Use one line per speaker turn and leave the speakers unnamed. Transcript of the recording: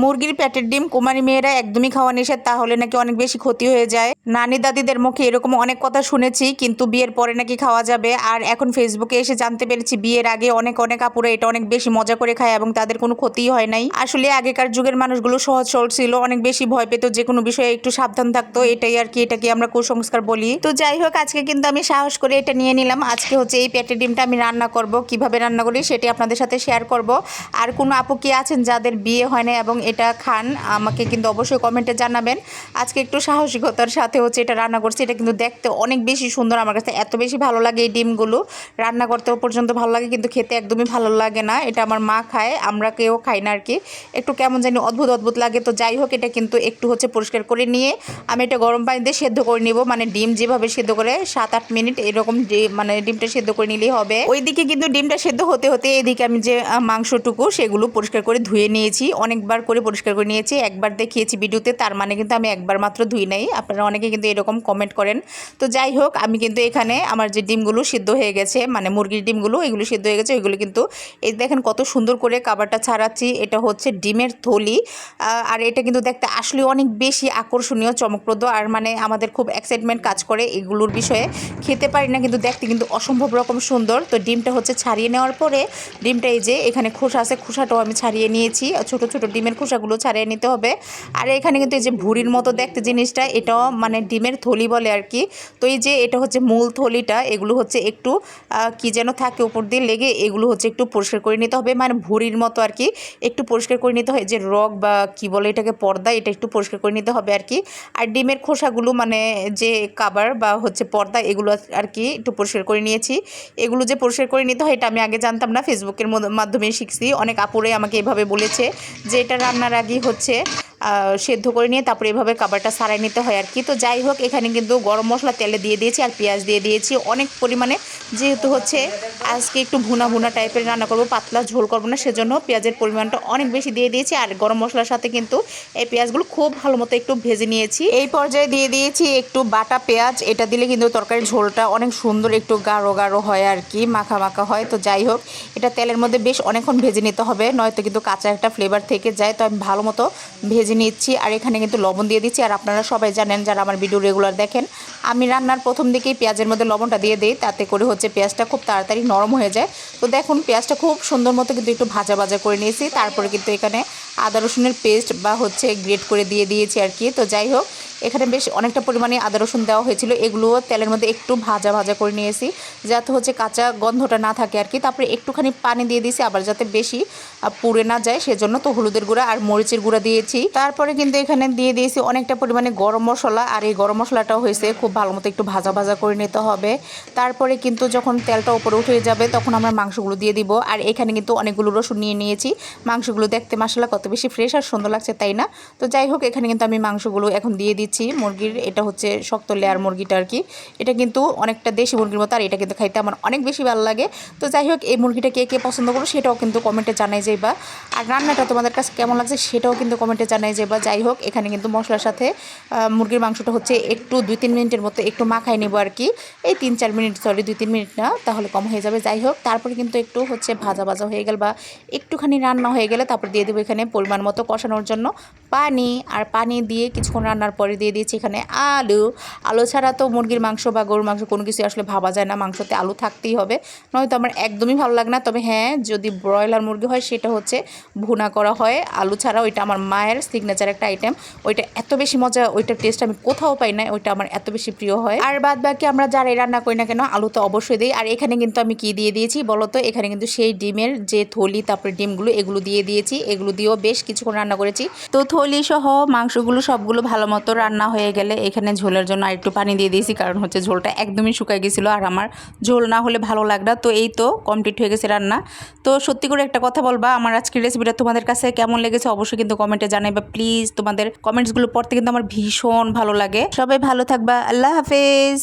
মুরগির পেটের ডিম কুমারী মেয়েরা একদমই খাওয়া নিষেধ, তাহলে নাকি অনেক বেশি ক্ষতি হয়ে যায়? নানি দাদিদের মুখে এরকম অনেক কথা শুনেছি, কিন্তু বিয়ের পরে নাকি খাওয়া যাবে। আর এখন ফেসবুকে এসে জানতে পেরেছি, বিয়ের আগে অনেক অনেক আপুরা এটা অনেক বেশি মজা করে খায় এবং তাদের কোনো ক্ষতি হয় নাই। আসলে আগেকার যুগের মানুষগুলো সহজ, সরল ছিল, অনেক বেশি ভয় পেত যে কোনো বিষয়ে একটু সাবধান থাকতো, এটাই আর কি, এটাকে আমরা কুসংস্কার বলি। তো যাই হোক, আজকে কিন্তু আমি সাহস করে এটা নিয়ে নিলাম। আজকে হচ্ছে এই পেটের ডিমটা আমি রান্না করব, কীভাবে রান্না করি সেটি আপনাদের সাথে শেয়ার করব। আর কোনো আপু কি আছেন যাদের বিয়ে হয় না এবং এটা খান, আমাকে কিন্তু অবশ্যই কমেন্টে জানাবেন। আজকে একটু সাহসিকতার সাথে হচ্ছে এটা রান্না করছি, এটা কিন্তু দেখতে অনেক বেশি সুন্দর আমার কাছে, এত বেশি ভালো লাগে এই ডিমগুলো। রান্না করতেও পর্যন্ত ভালো লাগে, কিন্তু খেতে একদমই ভালো লাগে না, এটা আমার মা খায়, আমরা কেউ খাই না আর কি একটু কেমন জানি অদ্ভুত অদ্ভুত লাগে, তো যাই হোক, এটা কিন্তু একটু হচ্ছে পরিষ্কার করে নিয়ে আমি এটা গরম পানি দিয়ে সেদ্ধ করে নিব মানে ডিম যেভাবে সেদ্ধ করে সাত, আট মিনিট এরকম মানে ডিমটা সেদ্ধ করে নিলেই হবে। ওইদিকে কিন্তু ডিমটা সেদ্ধ হতে হতে এদিকে আমি যে মাংসটুকু সেগুলো পরিষ্কার করে ধুয়ে নিয়েছি, অনেকবার করে পরিষ্কার করে নিয়েছি। একবার দেখিয়েছি ভিডিওতে, তার মানে কিন্তু আমি একবার মাত্র ধুই নাই। আপনারা অনেকে কিন্তু এরকম কমেন্ট করেন। তো যাই হোক, আমি কিন্তু এখানে আমার যে ডিমগুলো সিদ্ধ হয়ে গেছে মানে মুরগির ডিমগুলো, এগুলো সিদ্ধ হয়ে গেছে, ওইগুলো কিন্তু এই দেখেন কত সুন্দর করে কাবারটা ছাড়াচ্ছি। এটা হচ্ছে ডিমের থলি। আর এটা কিন্তু দেখতে আসলে অনেক বেশি আকর্ষণীয়, চমকপ্রদ। আর মানে আমাদের খুব এক্সাইটমেন্ট কাজ করে এগুলোর বিষয়ে। খেতে পারি না, কিন্তু দেখতে কিন্তু অসম্ভব রকম সুন্দর। তো ডিমটা হচ্ছে ছাড়িয়ে নেওয়ার পরে, ডিমটা এই যে এখানে খোসা আছে, খোসাটাও আমি ছাড়িয়ে নিয়েছি। ছোট ছোট ডিমের খোসাগুলো ছাড়িয়ে নিতে হবে। আর এখানে কিন্তু এই যে ভুড়ির মতো দেখতে জিনিসটা, এটাও মানে ডিমের থলি বলে আর কি। তো এই যে এটা হচ্ছে মূল থলিটা, এগুলো হচ্ছে একটু কি যেন থাকে উপর দিয়ে লেগে, এগুলো হচ্ছে একটু পরিষ্কার করে নিতে হবে। মানে ভুড়ির মতো আর কি, একটু পরিষ্কার করে নিতে হয়। যে রগ বা কি বলে এটাকে পর্দা, এটা একটু পরিষ্কার করে নিতে হবে আর কি। আর ডিমের খোসাগুলো মানে যে কাবার বা হচ্ছে পর্দা, এগুলো আর কি একটু পরিষ্কার করে নিয়েছি। এগুলো যে পরিষ্কার করে নিতে হয়, এটা আমি আগে জানতাম না ফেসবুকের মধ্য- মাধ্যমে শিখছি। অনেক আপুরে আমাকে এভাবে বলেছে যে এটা রান্নার আগেই হচ্ছে। সেদ্ধ করে নিয়ে তারপরে এভাবে কাবারটা সারাই নিতে হয় আর কি। তো যাই হোক, এখানে কিন্তু গরম মশলা তেলে দিয়ে দিয়েছি আর পেঁয়াজ দিয়ে দিয়েছি। অনেক পরিমাণে যেহেতু হচ্ছে আজকে একটু ভুনা ভুনা টাইপের রান্না করব, পাতলা ঝোল করব না, সেজন্য পেঁয়াজের পরিমাণটা অনেক বেশি দিয়ে দিয়েছি। আর গরম মশলার সাথে কিন্তু এই পেঁয়াজগুলো খুব ভালো মতো একটু ভেজে নিয়েছি। এই পর্যায়ে দিয়ে দিয়েছি একটু বাটা পেঁয়াজ। এটা দিলে কিন্তু তরকারির ঝোলটা অনেক সুন্দর, একটু গাঢ় গাঢ় হয় আর কি, মাখা মাখা হয়। তো যাই হোক, এটা তেলের মধ্যে বেশ অনেকক্ষণ ভেজে নিতে হবে, নয়তো কিন্তু কাঁচা একটা ফ্লেভার থেকে যায়। তো আমি ভালো মতো ভেজে নিচ্ছি আর এখানে কিন্তু লবণ দিয়ে দিচ্ছি। আর আপনারা সবাই জানেন যারা আমার ভিডিও রেগুলার দেখেন, আমি রান্নার প্রথম দিকেই পেঁয়াজের মধ্যে লবণটা দিয়ে দিই, তাতে করে হচ্ছে পেঁয়াজটা খুব তাড়াতাড়ি নরম হয়ে যায়। তো দেখুন, পেঁয়াজটা খুব সুন্দর মতো কিন্তু একটু ভাজা ভাজা করে নিয়েছি। তারপরে কিন্তু এখানে আদা রসুনের পেস্ট বা হচ্ছে গ্রেট করে দিয়ে দিয়েছি আর কি। তো যাই হোক, এখানে বেশ অনেকটা পরিমাণে আদা রসুন দেওয়া হয়েছিল। এগুলোও তেলের মধ্যে একটু ভাজা ভাজা করে নিয়েছি, যাতে হচ্ছে কাঁচা গন্ধটা না থাকে আর কি। তারপরে একটুখানি পানি দিয়ে দিয়েছি, আবার যাতে বেশি পুড়ে না যায়, সেজন্য তো হলুদের গুঁড়া আর মরিচের গুঁড়া দিয়েছি। তারপরে কিন্তু এখানে দিয়ে দিয়েছি অনেকটা পরিমাণে গরম মশলা, আর এই গরম মশলাটাও হয়েছে, খুব ভালো মতো একটু ভাজা ভাজা করে নিতে হবে। তারপরে কিন্তু যখন তেলটা উপরে উঠে যাবে, তখন আমরা মাংসগুলো দিয়ে দিব। আর এখানে কিন্তু অনেকগুলো রসুন নিয়ে নিয়েছি। মাংসগুলো দেখতে মশলা কত বেশি ফ্রেশ আর সুন্দর লাগছে তাই না? তো যাই হোক, এখানে কিন্তু আমি মাংসগুলো এখন দিয়ে দিচ্ছি। মুরগির এটা হচ্ছে শক্ত লেয়ার মুরগিটা আর কি। এটা কিন্তু অনেকটা দেশি মুরগির মতো আর এটা কিন্তু খাইতে আমার অনেক বেশি ভালো লাগে। তো যাই হোক, এই মুরগিটা কে কে পছন্দ করো সেটাও কিন্তু কমেন্টে জানাই যাইবা। আর রান্নাটা তোমাদের কাছে কেমন লাগছে সেটাও কিন্তু কমেন্টে জানাই যাইবা। যাই হোক, এখানে কিন্তু মশলার সাথে মুরগির মাংসটা হচ্ছে একটু দুই তিন মিনিটের মতো একটু মাখাই নেব আর কি। এই তিন চার মিনিট সরি দুই তিন মিনিট না, তাহলে কম হয়ে যাবে। যাই হোক, তারপরে কিন্তু একটু হচ্ছে ভাজা ভাজা হয়ে গেল বা একটুখানি রান্না হয়ে গেলে তারপর দিয়ে দেবো এখানে পরিমাণ মতো কষানোর জন্য পানি আর পানি দিয়ে কিছুক্ষণ রান্নার পরে দিয়ে দিয়েছি এখানে আলু। আলু ছাড়া তো মুরগির মাংস বা গরুর মাংস কোনো কিছু আসলে ভাবা যায় না, মাংসতে আলু থাকতেই হবে। নয়তো আমার একদমই ভালো লাগে না, তবে হ্যাঁ যদি ব্রয়লার মুরগি হয় সেটা হচ্ছে ভুনা করা হয়। আলু ছাড়া ওইটা আমার মায়ের সিগনেচার একটা আইটেম ওইটা এত বেশি মজা, ওইটার টেস্ট আমি কোথাও পাই না, ওইটা আমার এত বেশি প্রিয় হয়। আর বাদ বাকি আমরা যারাই রান্না করি না কেন, আলু তো অবশ্যই দিই। আর এখানে কিন্তু আমি কি দিয়ে দিয়েছি বলো তো এখানে কিন্তু সেই ডিমের যে থলি, তারপরে ডিমগুলো, এগুলো দিয়ে দিয়েছি। এগুলো দিয়েও বেশ কিছুক্ষণ রান্না করেছি। তো থলি সহ মাংসগুলো সবগুলো ভালো মতো রান্না হয়ে গেলে এখানে ঝোলের জন্য আর একটু পানি দিয়ে দিয়েছি, কারণ হচ্ছে ঝোলটা একদমই শুকায় গেছিল আর আমার ঝোল না হলে ভালো লাগে না। তো এই তো কমপ্লিট হয়ে গেছে রান্না। তো সত্যি করে একটা কথা বলবা, আমার আজকের রেসিপিটা তোমাদের কাছে কেমন লেগেছে অবশ্যই কিন্তু কমেন্টে জানাইবা। প্লিজ তোমাদের কমেন্টসগুলো পড়তে কিন্তু আমার ভীষণ ভালো লাগে। সবাই ভালো থাকবা, আল্লাহ হাফেজ।